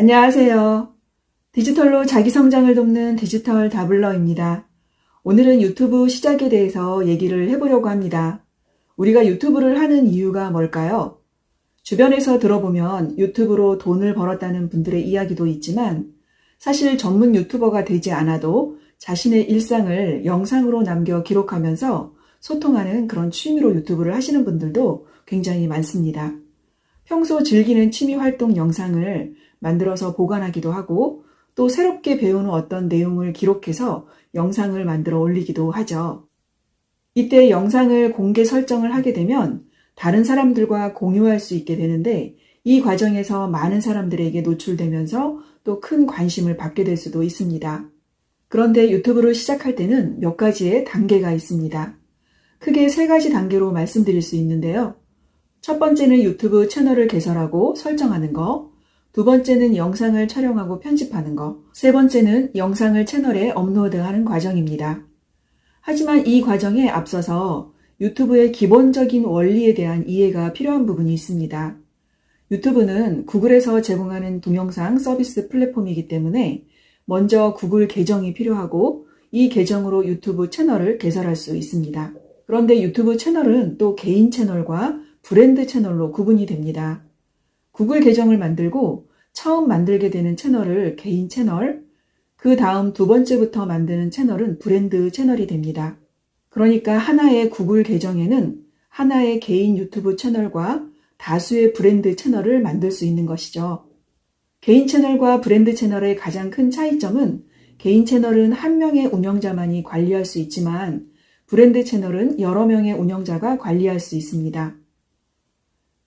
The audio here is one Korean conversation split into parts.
안녕하세요. 디지털로 자기 성장을 돕는 디지털 다블러입니다. 오늘은 유튜브 시작에 대해서 얘기를 해보려고 합니다. 우리가 유튜브를 하는 이유가 뭘까요? 주변에서 들어보면 유튜브로 돈을 벌었다는 분들의 이야기도 있지만 사실 전문 유튜버가 되지 않아도 자신의 일상을 영상으로 남겨 기록하면서 소통하는 그런 취미로 유튜브를 하시는 분들도 굉장히 많습니다. 평소 즐기는 취미 활동 영상을 만들어서 보관하기도 하고 또 새롭게 배우는 어떤 내용을 기록해서 영상을 만들어 올리기도 하죠. 이때 영상을 공개 설정을 하게 되면 다른 사람들과 공유할 수 있게 되는데 이 과정에서 많은 사람들에게 노출되면서 또 큰 관심을 받게 될 수도 있습니다. 그런데 유튜브를 시작할 때는 몇 가지의 단계가 있습니다. 크게 세 가지 단계로 말씀드릴 수 있는데요. 첫 번째는 유튜브 채널을 개설하고 설정하는 거. 두 번째는 영상을 촬영하고 편집하는 거. 세 번째는 영상을 채널에 업로드하는 과정입니다. 하지만 이 과정에 앞서서 유튜브의 기본적인 원리에 대한 이해가 필요한 부분이 있습니다. 유튜브는 구글에서 제공하는 동영상 서비스 플랫폼이기 때문에 먼저 구글 계정이 필요하고 이 계정으로 유튜브 채널을 개설할 수 있습니다. 그런데 유튜브 채널은 또 개인 채널과 브랜드 채널로 구분이 됩니다. 구글 계정을 만들고 처음 만들게 되는 채널을 개인 채널, 그 다음 두 번째부터 만드는 채널은 브랜드 채널이 됩니다. 그러니까 하나의 구글 계정에는 하나의 개인 유튜브 채널과 다수의 브랜드 채널을 만들 수 있는 것이죠. 개인 채널과 브랜드 채널의 가장 큰 차이점은 개인 채널은 한 명의 운영자만이 관리할 수 있지만 브랜드 채널은 여러 명의 운영자가 관리할 수 있습니다.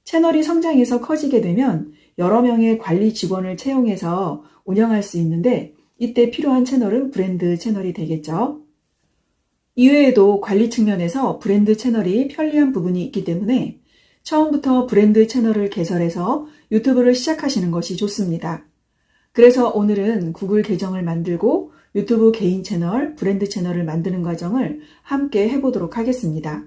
채널이 성장해서 커지게 되면 여러 명의 관리 직원을 채용해서 운영할 수 있는데 이때 필요한 채널은 브랜드 채널이 되겠죠. 이외에도 관리 측면에서 브랜드 채널이 편리한 부분이 있기 때문에 처음부터 브랜드 채널을 개설해서 유튜브를 시작하시는 것이 좋습니다. 그래서 오늘은 구글 계정을 만들고 유튜브 개인 채널, 브랜드 채널을 만드는 과정을 함께 해보도록 하겠습니다.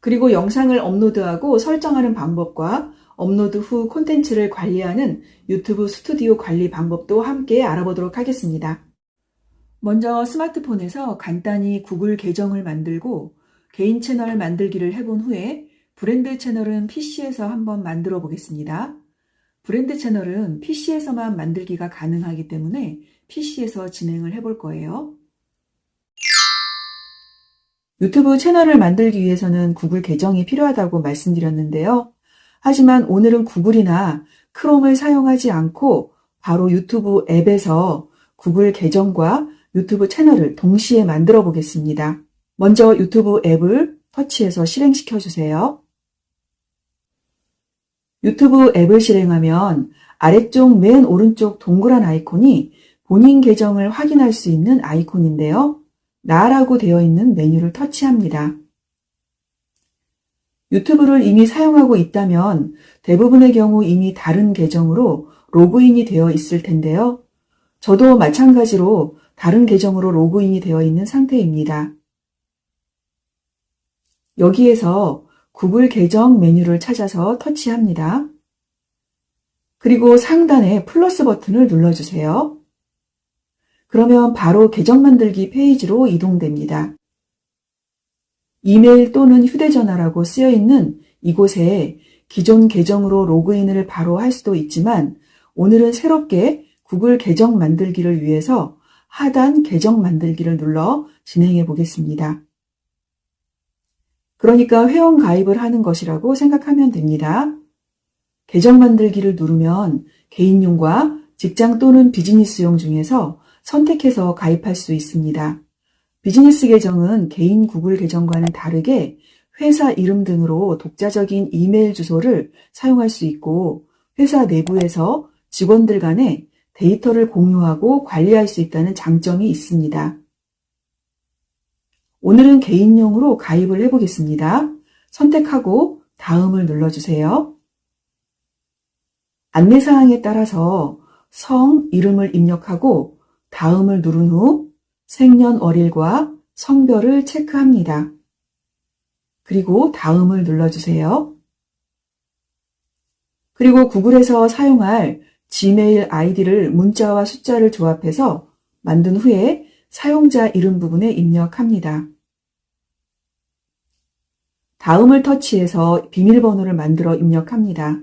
그리고 영상을 업로드하고 설정하는 방법과 업로드 후 콘텐츠를 관리하는 유튜브 스튜디오 관리 방법도 함께 알아보도록 하겠습니다. 먼저 스마트폰에서 간단히 구글 계정을 만들고 개인 채널 만들기를 해본 후에 브랜드 채널은 PC에서 한번 만들어 보겠습니다. 브랜드 채널은 PC에서만 만들기가 가능하기 때문에 PC에서 진행을 해볼 거예요. 유튜브 채널을 만들기 위해서는 구글 계정이 필요하다고 말씀드렸는데요. 하지만 오늘은 구글이나 크롬을 사용하지 않고 바로 유튜브 앱에서 구글 계정과 유튜브 채널을 동시에 만들어 보겠습니다. 먼저 유튜브 앱을 터치해서 실행시켜 주세요. 유튜브 앱을 실행하면 아래쪽 맨 오른쪽 동그란 아이콘이 본인 계정을 확인할 수 있는 아이콘인데요. 나라고 되어 있는 메뉴를 터치합니다. 유튜브를 이미 사용하고 있다면 대부분의 경우 이미 다른 계정으로 로그인이 되어 있을 텐데요. 저도 마찬가지로 다른 계정으로 로그인이 되어 있는 상태입니다. 여기에서 구글 계정 메뉴를 찾아서 터치합니다. 그리고 상단에 플러스 버튼을 눌러주세요. 그러면 바로 계정 만들기 페이지로 이동됩니다. 이메일 또는 휴대전화라고 쓰여 있는 이곳에 기존 계정으로 로그인을 바로 할 수도 있지만 오늘은 새롭게 구글 계정 만들기를 위해서 하단 계정 만들기를 눌러 진행해 보겠습니다. 그러니까 회원 가입을 하는 것이라고 생각하면 됩니다. 계정 만들기를 누르면 개인용과 직장 또는 비즈니스용 중에서 선택해서 가입할 수 있습니다. 비즈니스 계정은 개인 구글 계정과는 다르게 회사 이름 등으로 독자적인 이메일 주소를 사용할 수 있고 회사 내부에서 직원들 간에 데이터를 공유하고 관리할 수 있다는 장점이 있습니다. 오늘은 개인용으로 가입을 해보겠습니다. 선택하고 다음을 눌러주세요. 안내사항에 따라서 성, 이름을 입력하고 다음을 누른 후 생년월일과 성별을 체크합니다. 그리고 다음을 눌러주세요. 그리고 구글에서 사용할 지메일 아이디를 문자와 숫자를 조합해서 만든 후에 사용자 이름 부분에 입력합니다. 다음을 터치해서 비밀번호를 만들어 입력합니다.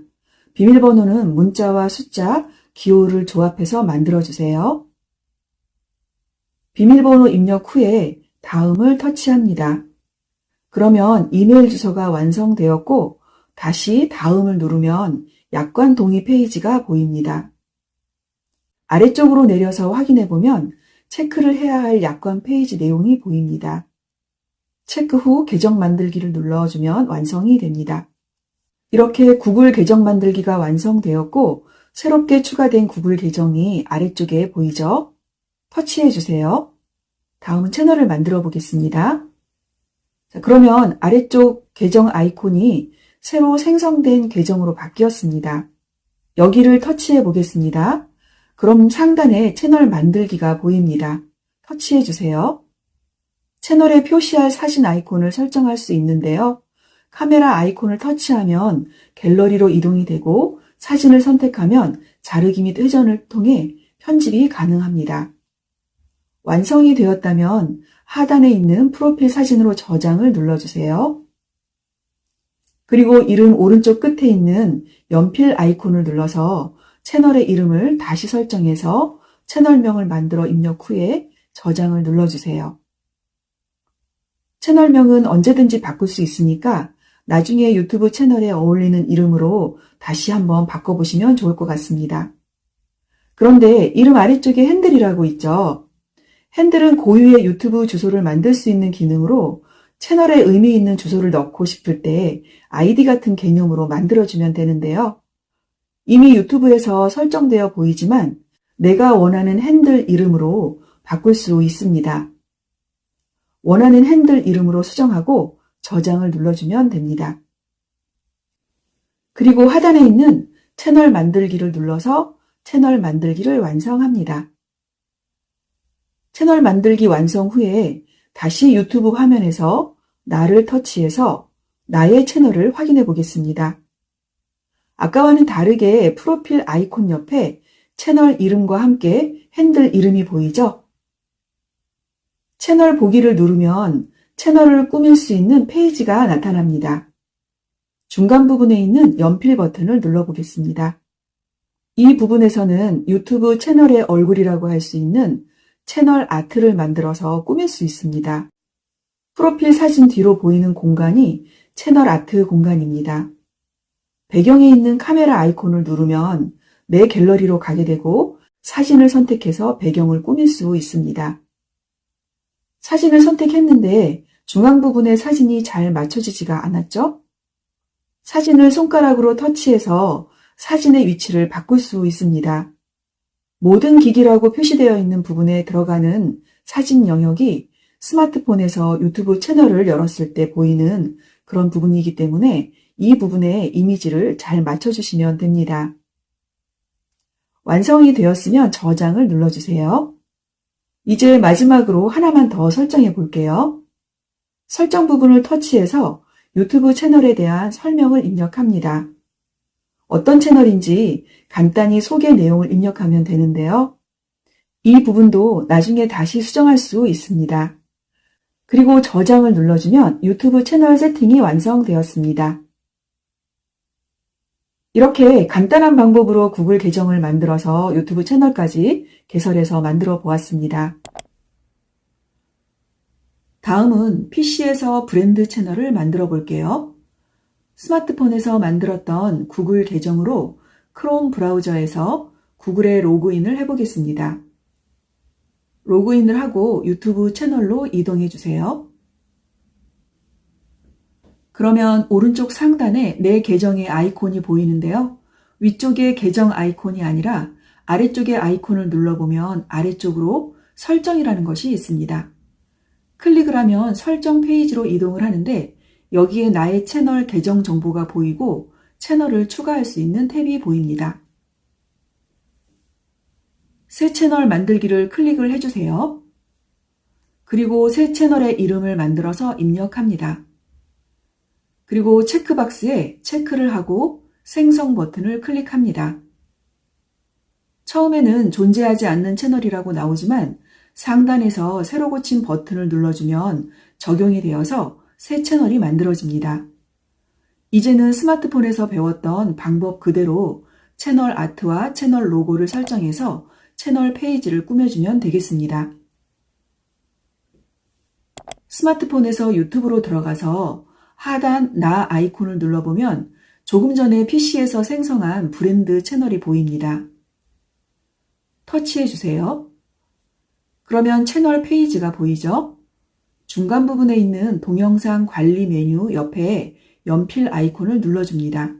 비밀번호는 문자와 숫자, 기호를 조합해서 만들어주세요. 비밀번호 입력 후에 다음을 터치합니다. 그러면 이메일 주소가 완성되었고 다시 다음을 누르면 약관 동의 페이지가 보입니다. 아래쪽으로 내려서 확인해 보면 체크를 해야 할 약관 페이지 내용이 보입니다. 체크 후 계정 만들기를 눌러주면 완성이 됩니다. 이렇게 구글 계정 만들기가 완성되었고 새롭게 추가된 구글 계정이 아래쪽에 보이죠? 터치해 주세요. 다음은 채널을 만들어 보겠습니다. 자, 그러면 아래쪽 계정 아이콘이 새로 생성된 계정으로 바뀌었습니다. 여기를 터치해 보겠습니다. 그럼 상단에 채널 만들기가 보입니다. 터치해 주세요. 채널에 표시할 사진 아이콘을 설정할 수 있는데요. 카메라 아이콘을 터치하면 갤러리로 이동이 되고 사진을 선택하면 자르기 및 회전을 통해 편집이 가능합니다. 완성이 되었다면 하단에 있는 프로필 사진으로 저장을 눌러주세요. 그리고 이름 오른쪽 끝에 있는 연필 아이콘을 눌러서 채널의 이름을 다시 설정해서 채널명을 만들어 입력 후에 저장을 눌러주세요. 채널명은 언제든지 바꿀 수 있으니까 나중에 유튜브 채널에 어울리는 이름으로 다시 한번 바꿔보시면 좋을 것 같습니다. 그런데 이름 아래쪽에 핸들이라고 있죠. 핸들은 고유의 유튜브 주소를 만들 수 있는 기능으로 채널에 의미 있는 주소를 넣고 싶을 때 아이디 같은 개념으로 만들어주면 되는데요. 이미 유튜브에서 설정되어 보이지만 내가 원하는 핸들 이름으로 바꿀 수 있습니다. 원하는 핸들 이름으로 수정하고 저장을 눌러주면 됩니다. 그리고 하단에 있는 채널 만들기를 눌러서 채널 만들기를 완성합니다. 채널 만들기 완성 후에 다시 유튜브 화면에서 나를 터치해서 나의 채널을 확인해 보겠습니다. 아까와는 다르게 프로필 아이콘 옆에 채널 이름과 함께 핸들 이름이 보이죠? 채널 보기를 누르면 채널을 꾸밀 수 있는 페이지가 나타납니다. 중간 부분에 있는 연필 버튼을 눌러보겠습니다. 이 부분에서는 유튜브 채널의 얼굴이라고 할 수 있는 채널 아트를 만들어서 꾸밀 수 있습니다. 프로필 사진 뒤로 보이는 공간이 채널 아트 공간입니다. 배경에 있는 카메라 아이콘을 누르면 내 갤러리로 가게 되고 사진을 선택해서 배경을 꾸밀 수 있습니다. 사진을 선택했는데 중앙 부분에 사진이 잘 맞춰지지가 않았죠? 사진을 손가락으로 터치해서 사진의 위치를 바꿀 수 있습니다. 모든 기기라고 표시되어 있는 부분에 들어가는 사진 영역이 스마트폰에서 유튜브 채널을 열었을 때 보이는 그런 부분이기 때문에 이 부분에 이미지를 잘 맞춰주시면 됩니다. 완성이 되었으면 저장을 눌러주세요. 이제 마지막으로 하나만 더 설정해 볼게요. 설정 부분을 터치해서 유튜브 채널에 대한 설명을 입력합니다. 어떤 채널인지 간단히 소개 내용을 입력하면 되는데요. 이 부분도 나중에 다시 수정할 수 있습니다. 그리고 저장을 눌러주면 유튜브 채널 세팅이 완성되었습니다. 이렇게 간단한 방법으로 구글 계정을 만들어서 유튜브 채널까지 개설해서 만들어 보았습니다. 다음은 PC에서 브랜드 채널을 만들어 볼게요. 스마트폰에서 만들었던 구글 계정으로 크롬 브라우저에서 구글에 로그인을 해보겠습니다. 로그인을 하고 유튜브 채널로 이동해 주세요. 그러면 오른쪽 상단에 내 계정의 아이콘이 보이는데요. 위쪽에 계정 아이콘이 아니라 아래쪽의 아이콘을 눌러보면 아래쪽으로 설정이라는 것이 있습니다. 클릭을 하면 설정 페이지로 이동을 하는데 여기에 나의 채널 계정 정보가 보이고 채널을 추가할 수 있는 탭이 보입니다. 새 채널 만들기를 클릭을 해주세요. 그리고 새 채널의 이름을 만들어서 입력합니다. 그리고 체크박스에 체크를 하고 생성 버튼을 클릭합니다. 처음에는 존재하지 않는 채널이라고 나오지만 상단에서 새로 고친 버튼을 눌러주면 적용이 되어서 새 채널이 만들어집니다. 이제는 스마트폰에서 배웠던 방법 그대로 채널 아트와 채널 로고를 설정해서 채널 페이지를 꾸며주면 되겠습니다. 스마트폰에서 유튜브로 들어가서 하단 나 아이콘을 눌러보면 조금 전에 PC에서 생성한 브랜드 채널이 보입니다. 터치해 주세요. 그러면 채널 페이지가 보이죠? 중간 부분에 있는 동영상 관리 메뉴 옆에 연필 아이콘을 눌러줍니다.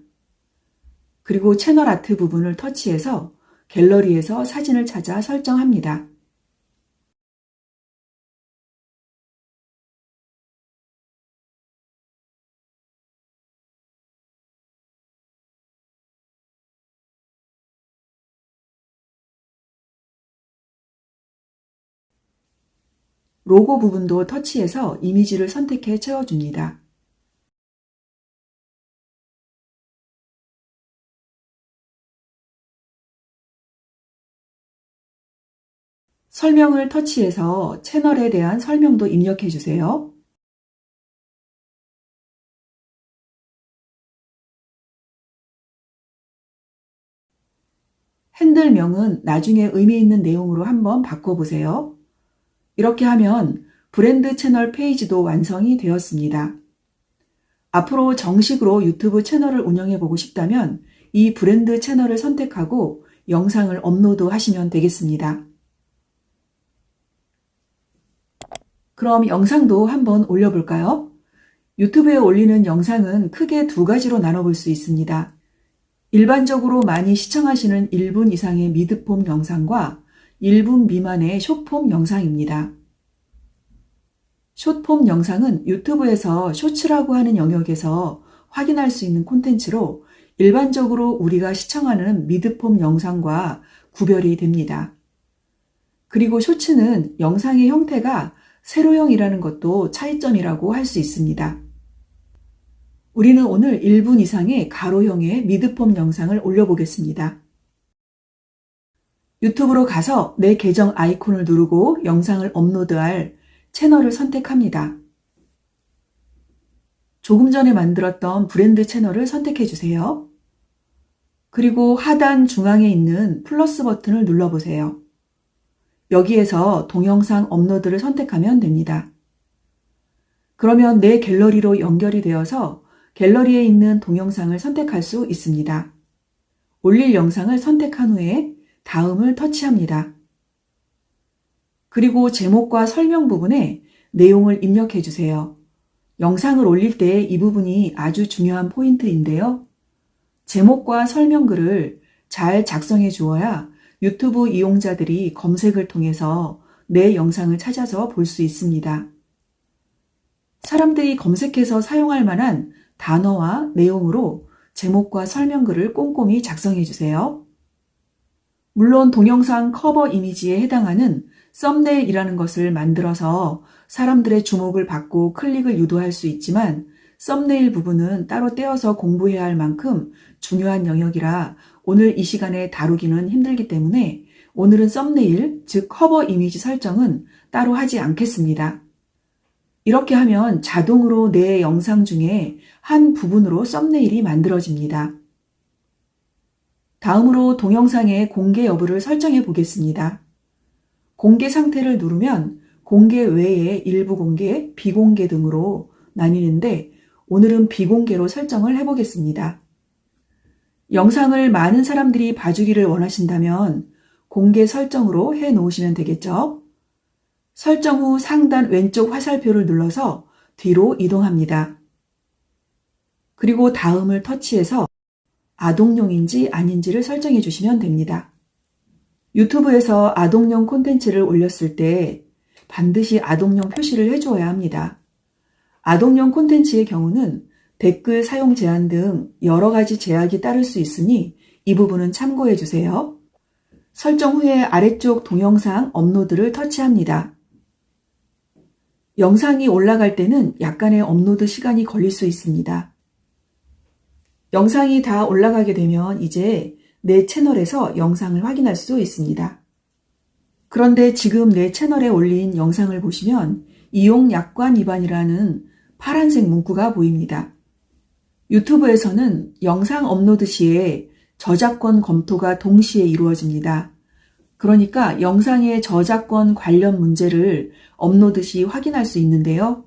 그리고 채널 아트 부분을 터치해서 갤러리에서 사진을 찾아 설정합니다. 로고 부분도 터치해서 이미지를 선택해 채워줍니다. 설명을 터치해서 채널에 대한 설명도 입력해 주세요. 핸들명은 나중에 의미 있는 내용으로 한번 바꿔보세요. 이렇게 하면 브랜드 채널 페이지도 완성이 되었습니다. 앞으로 정식으로 유튜브 채널을 운영해 보고 싶다면 이 브랜드 채널을 선택하고 영상을 업로드 하시면 되겠습니다. 그럼 영상도 한번 올려볼까요? 유튜브에 올리는 영상은 크게 두 가지로 나눠볼 수 있습니다. 일반적으로 많이 시청하시는 1분 이상의 미드폼 영상과 1분 미만의 숏폼 영상입니다. 숏폼 영상은 유튜브에서 쇼츠라고 하는 영역에서 확인할 수 있는 콘텐츠로 일반적으로 우리가 시청하는 미드폼 영상과 구별이 됩니다. 그리고 쇼츠는 영상의 형태가 세로형이라는 것도 차이점이라고 할 수 있습니다. 우리는 오늘 1분 이상의 가로형의 미드폼 영상을 올려보겠습니다. 유튜브로 가서 내 계정 아이콘을 누르고 영상을 업로드할 채널을 선택합니다. 조금 전에 만들었던 브랜드 채널을 선택해 주세요. 그리고 하단 중앙에 있는 플러스 버튼을 눌러보세요. 여기에서 동영상 업로드를 선택하면 됩니다. 그러면 내 갤러리로 연결이 되어서 갤러리에 있는 동영상을 선택할 수 있습니다. 올릴 영상을 선택한 후에 다음을 터치합니다. 그리고 제목과 설명 부분에 내용을 입력해 주세요. 영상을 올릴 때 이 부분이 아주 중요한 포인트인데요. 제목과 설명글을 잘 작성해 주어야 유튜브 이용자들이 검색을 통해서 내 영상을 찾아서 볼 수 있습니다. 사람들이 검색해서 사용할 만한 단어와 내용으로 제목과 설명글을 꼼꼼히 작성해 주세요. 물론 동영상 커버 이미지에 해당하는 썸네일이라는 것을 만들어서 사람들의 주목을 받고 클릭을 유도할 수 있지만 썸네일 부분은 따로 떼어서 공부해야 할 만큼 중요한 영역이라 오늘 이 시간에 다루기는 힘들기 때문에 오늘은 썸네일, 즉 커버 이미지 설정은 따로 하지 않겠습니다. 이렇게 하면 자동으로 내 영상 중에 한 부분으로 썸네일이 만들어집니다. 다음으로 동영상의 공개 여부를 설정해 보겠습니다. 공개 상태를 누르면 공개 외에 일부 공개, 비공개 등으로 나뉘는데 오늘은 비공개로 설정을 해보겠습니다. 영상을 많은 사람들이 봐주기를 원하신다면 공개 설정으로 해 놓으시면 되겠죠. 설정 후 상단 왼쪽 화살표를 눌러서 뒤로 이동합니다. 그리고 다음을 터치해서 아동용인지 아닌지를 설정해 주시면 됩니다. 유튜브에서 아동용 콘텐츠를 올렸을 때 반드시 아동용 표시를 해주어야 합니다. 아동용 콘텐츠의 경우는 댓글 사용 제한 등 여러 가지 제약이 따를 수 있으니 이 부분은 참고해 주세요. 설정 후에 아래쪽 동영상 업로드를 터치합니다. 영상이 올라갈 때는 약간의 업로드 시간이 걸릴 수 있습니다. 영상이 다 올라가게 되면 이제 내 채널에서 영상을 확인할 수 있습니다. 그런데 지금 내 채널에 올린 영상을 보시면 이용 약관 위반이라는 파란색 문구가 보입니다. 유튜브에서는 영상 업로드 시에 저작권 검토가 동시에 이루어집니다. 그러니까 영상의 저작권 관련 문제를 업로드 시 확인할 수 있는데요.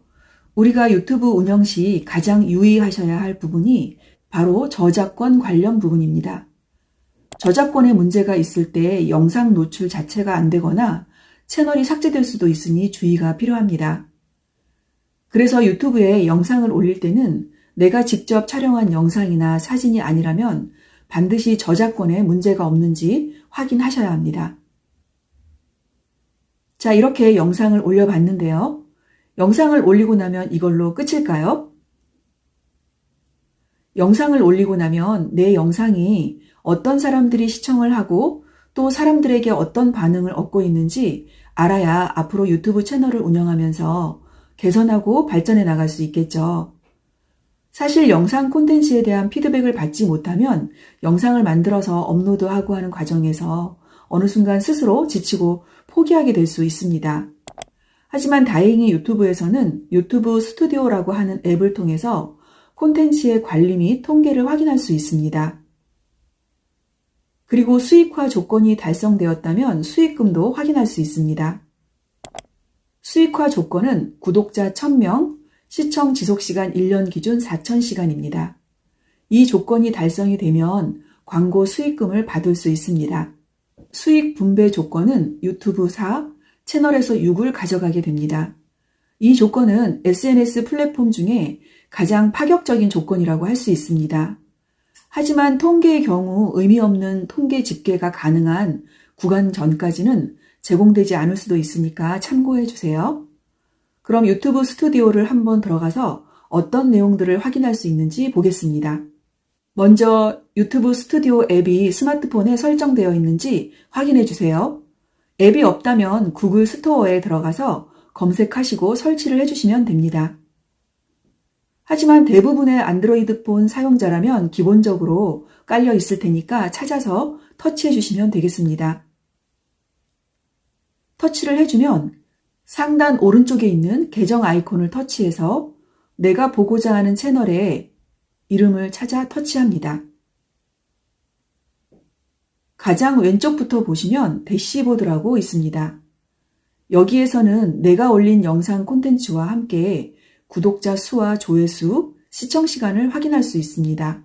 우리가 유튜브 운영 시 가장 유의하셔야 할 부분이 바로 저작권 관련 부분입니다. 저작권에 문제가 있을 때 영상 노출 자체가 안 되거나 채널이 삭제될 수도 있으니 주의가 필요합니다. 그래서 유튜브에 영상을 올릴 때는 내가 직접 촬영한 영상이나 사진이 아니라면 반드시 저작권에 문제가 없는지 확인하셔야 합니다. 자, 이렇게 영상을 올려봤는데요. 영상을 올리고 나면 이걸로 끝일까요? 영상을 올리고 나면 내 영상이 어떤 사람들이 시청을 하고 또 사람들에게 어떤 반응을 얻고 있는지 알아야 앞으로 유튜브 채널을 운영하면서 개선하고 발전해 나갈 수 있겠죠. 사실 영상 콘텐츠에 대한 피드백을 받지 못하면 영상을 만들어서 업로드하고 하는 과정에서 어느 순간 스스로 지치고 포기하게 될 수 있습니다. 하지만 다행히 유튜브에서는 유튜브 스튜디오라고 하는 앱을 통해서 콘텐츠의 관리 및 통계를 확인할 수 있습니다. 그리고 수익화 조건이 달성되었다면 수익금도 확인할 수 있습니다. 수익화 조건은 구독자 1000명, 시청 지속시간 1년 기준 4000시간입니다. 이 조건이 달성이 되면 광고 수익금을 받을 수 있습니다. 수익 분배 조건은 유튜브사, 채널에서 6을 가져가게 됩니다. 이 조건은 SNS 플랫폼 중에 가장 파격적인 조건이라고 할 수 있습니다. 하지만 통계의 경우 의미 없는 통계 집계가 가능한 구간 전까지는 제공되지 않을 수도 있으니까 참고해 주세요. 그럼 유튜브 스튜디오를 한번 들어가서 어떤 내용들을 확인할 수 있는지 보겠습니다. 먼저 유튜브 스튜디오 앱이 스마트폰에 설정되어 있는지 확인해 주세요. 앱이 없다면 구글 스토어에 들어가서 검색하시고 설치를 해주시면 됩니다. 하지만 대부분의 안드로이드 폰 사용자라면 기본적으로 깔려 있을 테니까 찾아서 터치해 주시면 되겠습니다. 터치를 해주면 상단 오른쪽에 있는 계정 아이콘을 터치해서 내가 보고자 하는 채널에 이름을 찾아 터치합니다. 가장 왼쪽부터 보시면 대시보드라고 있습니다. 여기에서는 내가 올린 영상 콘텐츠와 함께 구독자 수와 조회수, 시청 시간을 확인할 수 있습니다.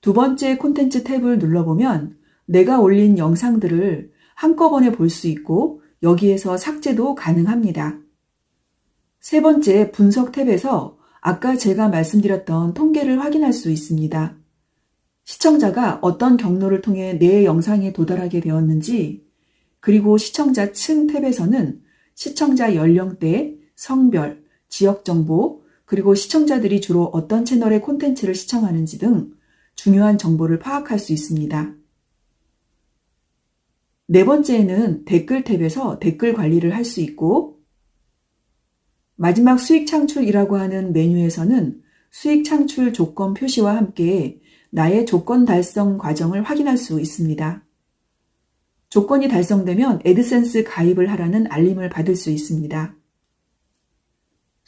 두 번째 콘텐츠 탭을 눌러보면 내가 올린 영상들을 한꺼번에 볼 수 있고 여기에서 삭제도 가능합니다. 세 번째 분석 탭에서 아까 제가 말씀드렸던 통계를 확인할 수 있습니다. 시청자가 어떤 경로를 통해 내 영상에 도달하게 되었는지, 그리고 시청자 층 탭에서는 시청자 연령대, 성별, 지역 정보, 그리고 시청자들이 주로 어떤 채널의 콘텐츠를 시청하는지 등 중요한 정보를 파악할 수 있습니다. 네 번째는 댓글 탭에서 댓글 관리를 할 수 있고, 마지막 수익 창출이라고 하는 메뉴에서는 수익 창출 조건 표시와 함께 나의 조건 달성 과정을 확인할 수 있습니다. 조건이 달성되면 에드센스 가입을 하라는 알림을 받을 수 있습니다.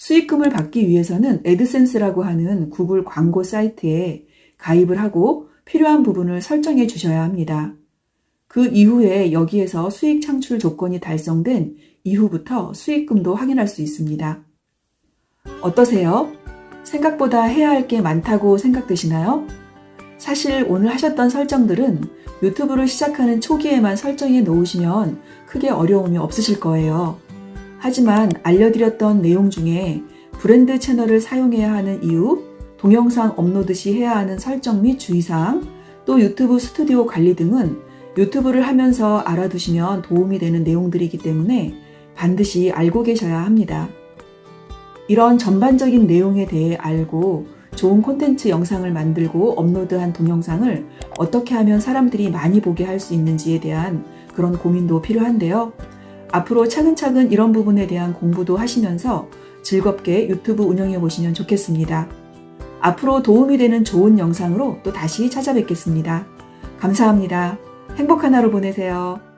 수익금을 받기 위해서는 에드센스라고 하는 구글 광고 사이트에 가입을 하고 필요한 부분을 설정해 주셔야 합니다. 그 이후에 여기에서 수익 창출 조건이 달성된 이후부터 수익금도 확인할 수 있습니다. 어떠세요? 생각보다 해야 할 게 많다고 생각되시나요? 사실 오늘 하셨던 설정들은 유튜브를 시작하는 초기에만 설정해 놓으시면 크게 어려움이 없으실 거예요. 하지만 알려드렸던 내용 중에 브랜드 채널을 사용해야 하는 이유, 동영상 업로드 시 해야 하는 설정 및 주의사항, 또 유튜브 스튜디오 관리 등은 유튜브를 하면서 알아두시면 도움이 되는 내용들이기 때문에 반드시 알고 계셔야 합니다. 이런 전반적인 내용에 대해 알고 좋은 콘텐츠 영상을 만들고 업로드한 동영상을 어떻게 하면 사람들이 많이 보게 할 수 있는지에 대한 그런 고민도 필요한데요. 앞으로 차근차근 이런 부분에 대한 공부도 하시면서 즐겁게 유튜브 운영해 보시면 좋겠습니다. 앞으로 도움이 되는 좋은 영상으로 또 다시 찾아뵙겠습니다. 감사합니다. 행복한 하루 보내세요.